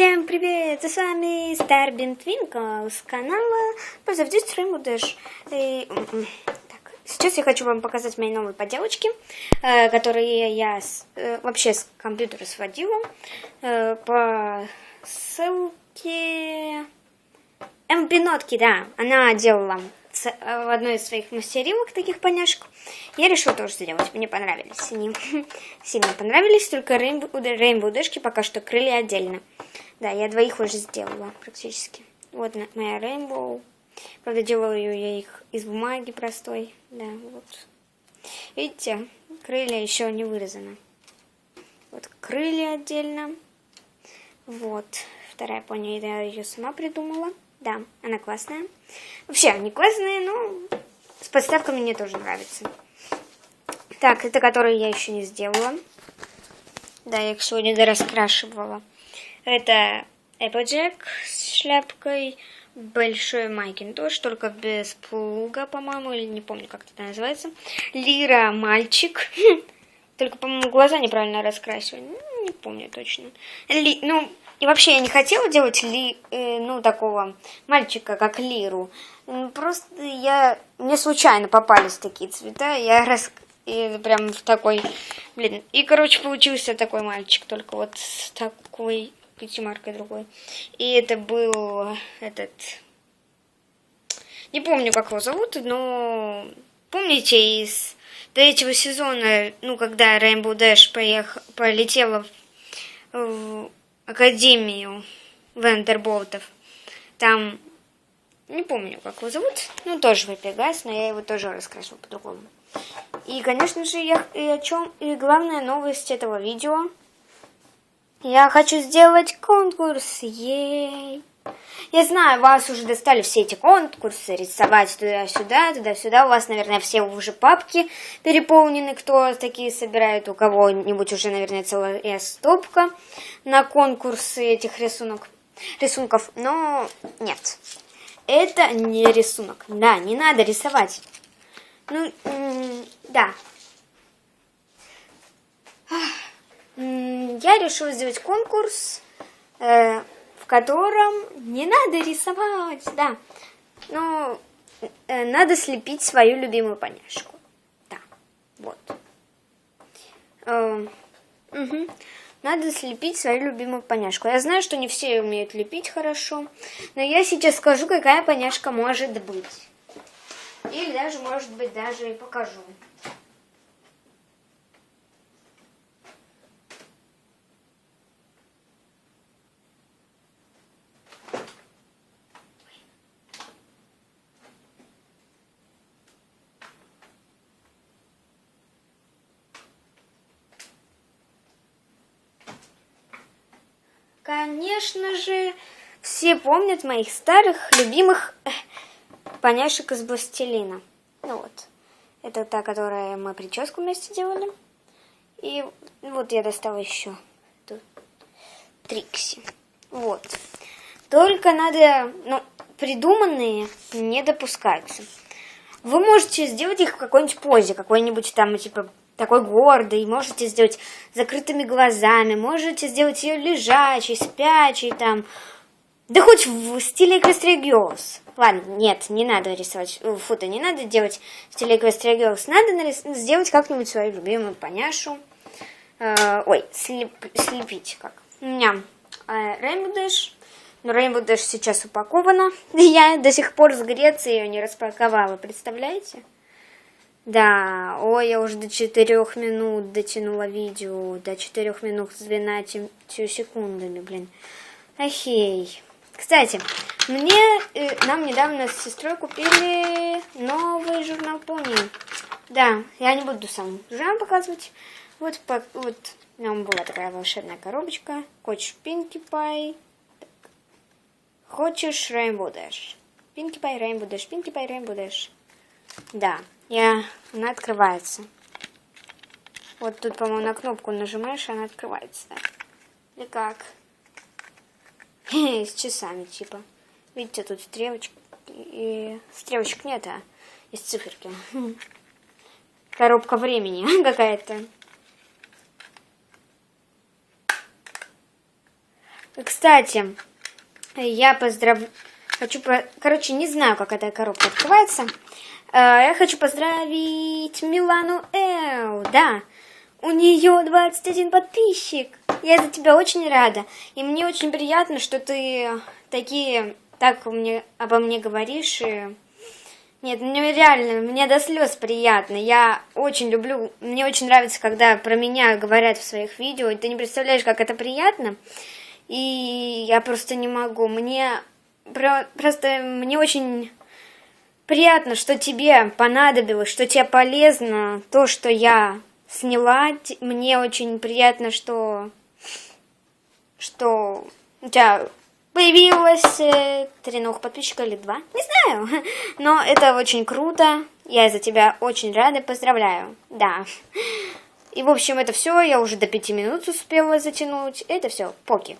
Всем привет! С вами Starbeam Twinkle с канала Rainbow Dash. И, так, сейчас я хочу вам показать мои новые поделочки, э, которые я с, э, вообще с компьютера сводила э, по ссылке МП-нотки, да. Она делала Э, в одной из своих мастерилок таких поняшек. Я решила тоже сделать. Мне понравились они. Сильно понравились, только Rainbow, Rainbow Dash пока что крылья отдельно. Да, я двоих уже сделала практически. Вот моя Rainbow. Правда, делаю я их из бумаги простой. Да, вот. Видите, крылья еще не вырезаны. Вот крылья отдельно. Вот. Вторая поня, я ее сама придумала. Да, она классная. Вообще, они классные, но с подставками мне тоже нравится. Так, это которые я еще не сделала. Да, я их сегодня дораскрашивала. Это Applejack с шляпкой, большой Макинтош, только без плуга, по-моему, или не помню, как это называется. Лира мальчик. Только, по-моему, глаза неправильно раскрасивали. Ну, не помню точно. Ли, ну, и вообще я не хотела делать ли, э, ну, такого мальчика, как Лиру. Просто я... Мне случайно попались такие цвета, я раз... И прям в такой... Блин, и, короче, получился такой мальчик, только вот с такой пятимаркой другой. И это был этот... Не помню, как его зовут, но... Помните из третьего сезона, ну, когда Rainbow Dash поехал, полетела в Академию Вендерболтов. Там, не помню, как его зовут, ну, тоже Пегас, но я его тоже раскрасила по-другому. И, конечно же, я, и о чем, и главная новость этого видео. Я хочу сделать конкурс, ей. Я знаю, вас уже достали все эти конкурсы, рисовать туда-сюда, туда-сюда. У вас, наверное, все уже папки переполнены, кто такие собирает. У кого-нибудь уже, наверное, целая стопка на конкурсы этих рисунок, рисунков. Но нет, это не рисунок. Да, не надо рисовать. Ну, да. Я решила сделать конкурс. Э, котором не надо рисовать, да. Но э, надо слепить свою любимую поняшку. Да, вот. Э, угу. Надо слепить свою любимую поняшку. Я знаю, что не все умеют лепить хорошо, но я сейчас скажу, какая поняшка может быть. Или даже, может быть, даже и покажу. Конечно же, все помнят моих старых, любимых э, поняшек из пластилина. Ну вот. Это та, которая мы прическу вместе делали. И вот я достала еще тут Трикси. Вот. Только надо, ну, придуманные не допускаются. Вы можете сделать их в какой-нибудь позе, какой-нибудь там, типа, такой гордый, можете сделать закрытыми глазами, можете сделать ее лежачей, спячей там, да хоть в стиле Girls. Ладно, нет, не надо рисовать э, фото, не надо делать в стиле Girls. Надо нарис... сделать как-нибудь свою любимую поняшу. Э, ой, слеп... слепить как. У меня э. Но Rainbow сейчас упакована. Я до сих пор с Греции ее не распаковала, представляете? Да, ой, я уже до четырех минут дотянула видео, до четырех минут с 12 секундами, блин. Ахей. Кстати, мне, э, нам недавно с сестрой купили новый журнал Пони. Да, я не буду сам журнал показывать. Вот, по, вот, нам была такая волшебная коробочка. Хочешь Пинки Пай? Хочешь Dash? Пинки Пай, Dash, Пинки Пай, Dash. Да, я, она открывается. Вот тут, по-моему, на кнопку нажимаешь, и она открывается. Или как? С часами, типа. Видите, тут стрелочка. И стрелочек нет, а есть циферки. Коробка времени какая-то. Кстати, я поздравляю... Хочу... Про... Короче, не знаю, как эта коробка открывается. Э, я хочу поздравить Милану Эл, да. У нее 21 подписчик. Я за тебя очень рада. И мне очень приятно, что ты такие, так мне, обо мне говоришь. И... Нет, мне реально, мне до слез приятно. Я очень люблю, мне очень нравится, когда про меня говорят в своих видео. Ты не представляешь, как это приятно. И я просто не могу. Мне просто мне очень приятно, что тебе понадобилось, что тебе полезно то, что я сняла. Мне очень приятно, что что у тебя появилось э, три новых подписчика или два, не знаю, но это очень круто, я за тебя очень рада, поздравляю, да. И, в общем, это все, я уже до пяти минут успела затянуть, это все, поки.